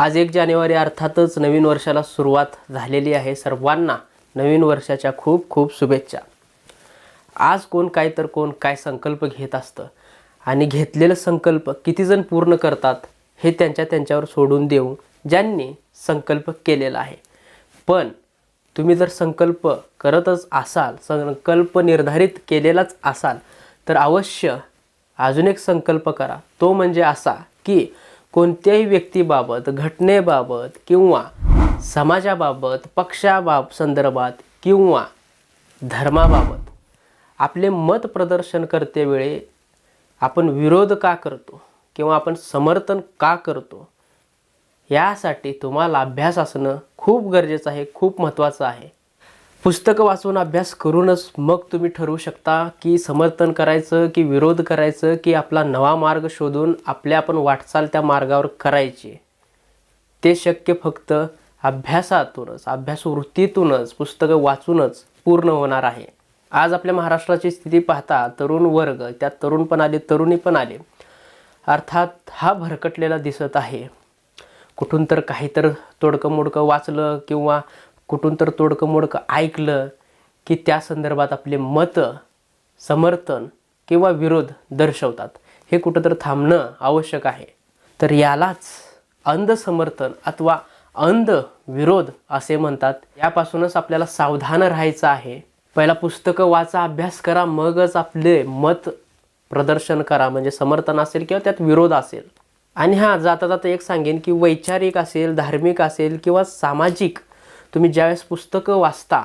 आज एक जानेवारी अर्थातच नवीन वर्षाला सुरुवात झालेली आहे. सर्वांना नवीन वर्षाच्या खूप खूप शुभेच्छा. आज कोण काय तर कोण काय संकल्प घेत असतं. आणि घेतलेलं संकल्प कितीजण पूर्ण करतात हे त्यांच्या त्यांच्यावर सोडून देऊन ज्यांनी संकल्प केलेला आहे. पण तुम्ही जर संकल्प करतच असाल संकल्प निर्धारित केलेलाच असाल तर अवश्य अजून एक संकल्प करा. तो म्हणजे असा की कोणत्याही व्यक्तीबाबत घटनेबाबत किंवा समाजाबाबत पक्षाबाब संदर्भात किंवा धर्माबाबत. आपले मत प्रदर्शन करतेवेळी आपण विरोध का करतो किंवा आपण समर्थन का करतो यासाठी तुम्हाला अभ्यास असणं खूप गरजेचं आहे खूप महत्त्वाचं आहे. पुस्तकं वाचून अभ्यास करूनच मग तुम्ही ठरवू शकता की समर्थन करायचं की विरोध करायचं की आपला नवा मार्ग शोधून आपल्या आपण वाटचाल त्या मार्गावर करायची. ते शक्य फक्त अभ्यासातूनच अभ्यासवृत्तीतूनच पुस्तकं वाचूनच पूर्ण होणार आहे. आज आपल्या महाराष्ट्राची स्थिती पाहता तरुण वर्ग त्यात तरुण पण आले तरुणी पण आले. अर्थात हा भरकटलेला दिसत आहे. कुठून तर काही तर तोडकं मोडकं वाचलं किंवा कुठून तर तोडकं मोडकं ऐकलं की त्या संदर्भात आपले मतं समर्थन किंवा विरोध दर्शवतात. हे कुठं तर थांबणं आवश्यक आहे. तर यालाच अंध समर्थन अथवा अंध विरोध असे म्हणतात. यापासूनच आपल्याला सावधान राहायचं आहे. पहिला पुस्तकं वाचा अभ्यास करा मगच आपले मत प्रदर्शन करा. म्हणजे समर्थन असेल किंवा त्यात विरोध असेल. आणि हां जाता जाता एक सांगेन की वैचारिक असेल धार्मिक असेल किंवा सामाजिक तुम्ही ज्यावेळेस पुस्तकं वाचता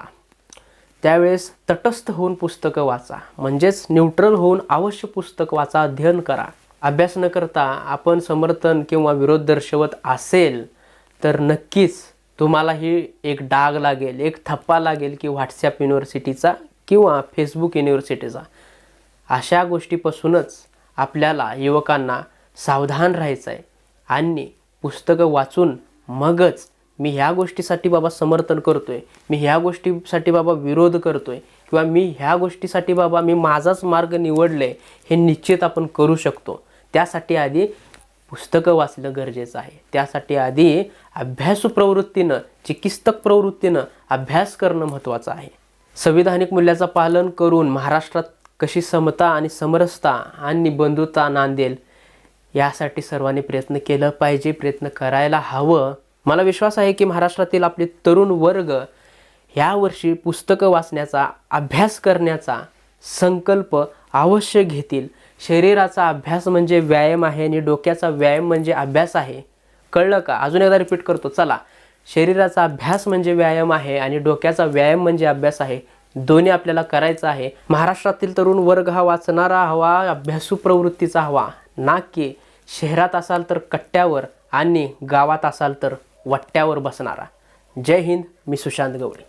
त्यावेळेस तटस्थ होऊन पुस्तकं वाचा. म्हणजेच न्यूट्रल होऊन अवश्य पुस्तक वाचा अध्ययन करा. अभ्यास न करता आपण समर्थन किंवा विरोध दर्शवत असेल तर नक्कीच तुम्हालाही एक डाग लागेल एक थप्पा लागेल की व्हॉट्सॲप युनिव्हर्सिटीचा किंवा फेसबुक युनिव्हर्सिटीचा अशा गोष्टीपासूनच आपल्याला युवकांना सावधान राहायचं आहे आणि पुस्तकं वाचून मगच मी ह्या गोष्टीसाठी बाबा समर्थन करतोय. मी ह्या गोष्टीसाठी बाबा विरोध करतोय. किंवा मी ह्या गोष्टीसाठी बाबा मी माझाच मार्ग निवडले हे निश्चित आपण करू शकतो. त्यासाठी आधी पुस्तकं वाचणं गरजेचं आहे. त्यासाठी आधी अभ्यासू प्रवृत्तीनं चिकित्सक प्रवृत्तीनं अभ्यास करणं महत्त्वाचं आहे. संविधानिक मूल्याचं पालन करून महाराष्ट्रात कशी समता आणि समरसता आणि बंधुता नांदेल यासाठी सर्वांनी प्रयत्न केलं पाहिजे प्रयत्न करायला हवं. मला विश्वास आहे की महाराष्ट्रातील आपले तरुण वर्ग ह्यावर्षी पुस्तकं वाचण्याचा अभ्यास करण्याचा संकल्प अवश्य घेतील. शरीराचा अभ्यास म्हणजे व्यायाम आहे आणि डोक्याचा व्यायाम म्हणजे अभ्यास आहे. कळलं का? अजून एकदा रिपीट करतो. चला. शरीराचा अभ्यास म्हणजे व्यायाम आहे आणि डोक्याचा व्यायाम म्हणजे अभ्यास आहे. दोन्ही आपल्याला करायचं आहे. महाराष्ट्रातील तरुण वर्ग हा वाचणारा हवा अभ्यासू प्रवृत्तीचा हवा. ना की शहरात असाल तर कट्ट्यावर आणि गावात असाल तर वट्ट्यावर बसणारा. जय हिंद मी सुशांत गवळी.